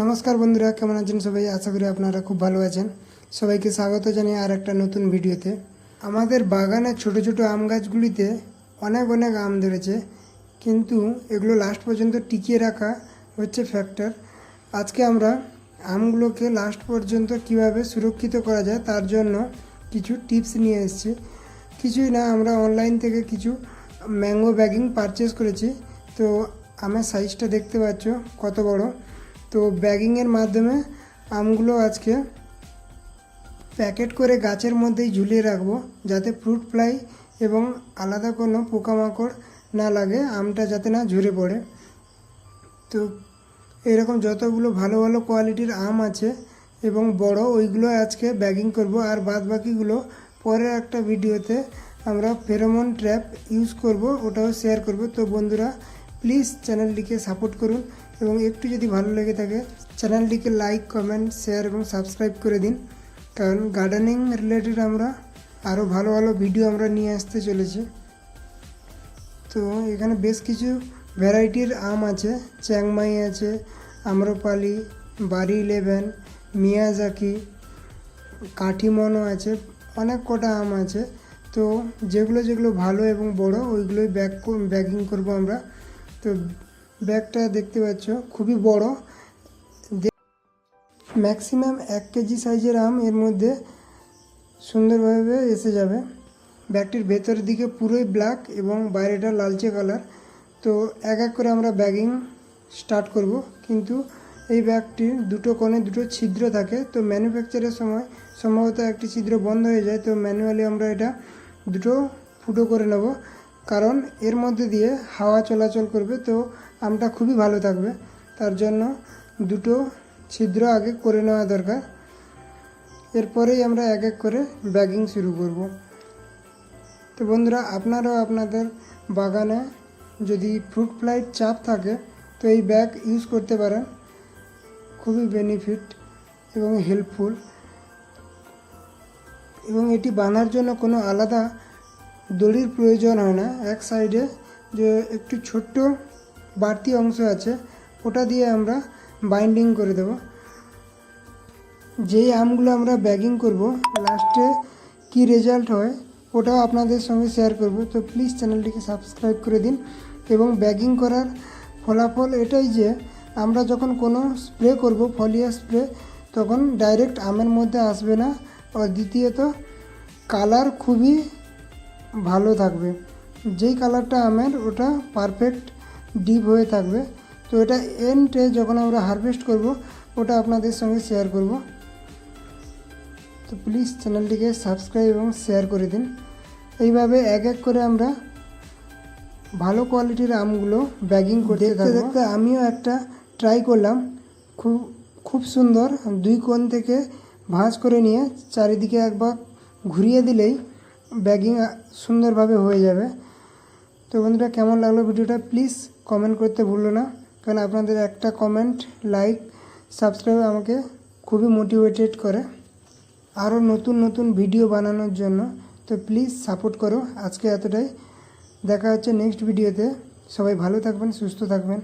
নমস্কার বন্ধুরা, কেমন আছেন সবাই? আশা করি আপনারা খুব ভালো আছেন। সবাইকে স্বাগত জানিয়ে আর একটা নতুন ভিডিওতে। আমাদের বাগানে ছোট ছোট আম গাছগুলিতে অনেক অনেক আম ধরেছে, কিন্তু এগুলো লাস্ট পর্যন্ত টিকিয়ে রাখা হচ্ছে ফ্যাক্টর আজকে আমরা আমগুলোকে লাস্ট পর্যন্ত কীভাবে সুরক্ষিত করা যায় তার জন্য কিছু টিপস নিয়ে এসেছি। কিছুই না, আমরা অনলাইন থেকে কিছু ম্যাঙ্গো ব্যাগিং পারচেস করেছি। তো আমার সাইজটা দেখতে পাচ্ছ, কত বড়? তো ব্যাগিংয়ের মাধ্যমে আমগুলো আজকে প্যাকেট করে গাছের মধ্যেই ঝুলিয়ে রাখব, যাতে ফ্রুট ফ্লাই এবং আলাদা কোনো পোকামাকড় না লাগে, আমটা যাতে না ঝরে পড়ে। তো এরকম যতগুলো ভালো ভালো কোয়ালিটির আম আছে এবং বড়, ওইগুলো আজকে ব্যাগিং করব। আর বাদ বাকিগুলো পরের একটা ভিডিওতে আমরা ফেরোমন ট্র্যাপ ইউজ করব, ওটাও শেয়ার করব। তো বন্ধুরা প্লিজ চ্যানেলটিকে সাপোর্ট করুন এবং একটু যদি ভালো লেগে থাকে, চ্যানেলটিকে লাইক, কমেন্ট, শেয়ার এবং সাবস্ক্রাইব করে দিন। কারণ গার্ডেনিং রিলেটেড আমরা আরও ভালো ভালো ভিডিও আমরা নিয়ে আসতে চলেছি। তো এখানে বেশ কিছু ভ্যারাইটির আম আছে। চ্যাংমাই আছে, আম্রপালি, বাড়ি ইলেভেন মিয়াজাকি, কাঠিমনও আছে, অনেক কটা আম আছে। তো যেগুলো যেগুলো ভালো এবং বড়, ওইগুলোই ব্যাগ ব্যাগিং করব আমরা। তো ব্যাগটা দেখতে পাচ্ছ, খুবই বড়। ম্যাক্সিমাম এক কেজি সাইজের আম এর মধ্যে সুন্দরভাবে এসে যাবে। ব্যাগটির ভেতরের দিকে পুরোই ব্ল্যাক এবং বাইরেটা লালচে কালার তো এক এক করে আমরা ব্যাগিং স্টার্ট করব। কিন্তু এই ব্যাগটির দুটো কোণে দুটো ছিদ্র থাকে। তো ম্যানুফ্যাকচারের সময় সম্ভবত একটি ছিদ্র বন্ধ হয়ে যায়। তো ম্যানুয়ালি আমরা এটা দুটো ফুটো করে নেব। কারণ এর মধ্যে দিয়ে হাওয়া চলাচল করবে, তো আমটা খুবই ভালো থাকবে। তার জন্য দুটো ছিদ্র আগে করে নেওয়া দরকার। এরপরেই আমরা এক এক করে ব্যাগিং শুরু করব। তো বন্ধুরা, আপনারাও আপনাদের বাগানে যদি ফ্রুট ফ্লাইট চাপ থাকে, তো এই ব্যাগ ইউজ করতে পারেন। খুবই বেনিফিট এবং হেল্পফুল এবং এটি বানার জন্য কোনো আলাদা দড়ির প্রয়োজন হয় না। এক সাইডে যে একটু ছোট্ট বাড়তি অংশ আছে, ওটা দিয়ে আমরা বাইন্ডিং করে দেব। যেই আমগুলো আমরা ব্যাগিং করব লাস্টে কি রেজাল্ট হয়, ওটাও আপনাদের সঙ্গে শেয়ার করব। তো প্লিজ চ্যানেলটিকে সাবস্ক্রাইব করে দিন এবং ব্যাগিং করার ফলাফল এটাই যে, আমরা যখন কোনো স্প্রে করব ফলিয়া স্প্রে তখন ডাইরেক্ট আমের মধ্যে আসবে না। আর দ্বিতীয়ত কালার খুবই ভালো থাকবে। যেই কালারটা আমের ওটা পারফেক্ট ডিপ হয়ে থাকবে। তো এটা এন্ডে যখন আমরা হারভেস্ট করব ওটা আপনাদের সঙ্গে শেয়ার করব। তো প্লিজ চ্যানেলটিকে সাবস্ক্রাইব এবং শেয়ার করে দিন। এইভাবে এক এক করে আমরা ভালো কোয়ালিটির আমগুলো ব্যাগিং করতে দেখতে দেখতে আমিও একটা ট্রাই করলাম। খুব খুব সুন্দর। দুই কোণ থেকে ভাঁজ করে নিয়ে চারিদিকে একবার ঘুরিয়ে দিলেই ব্যাগিং সুন্দরভাবে হয়ে যাবে। তো বন্ধুরা, কেমন লাগল ভিডিওটা? প্লিজ কমেন্ট করতে ভুললো না। কারণ আপনাদের একটা কমেন্ট লাইক সাবস্ক্রাইব আমাকে খুবই মোটিভেটেড করে। আরও নতুন নতুন ভিডিও বানানোর জন্য। তো প্লিজ সাপোর্ট করো। আজকে এতটাই। দেখা হচ্ছে নেক্সট ভিডিওতে সবাই ভালো থাকবেন, সুস্থ থাকবেন।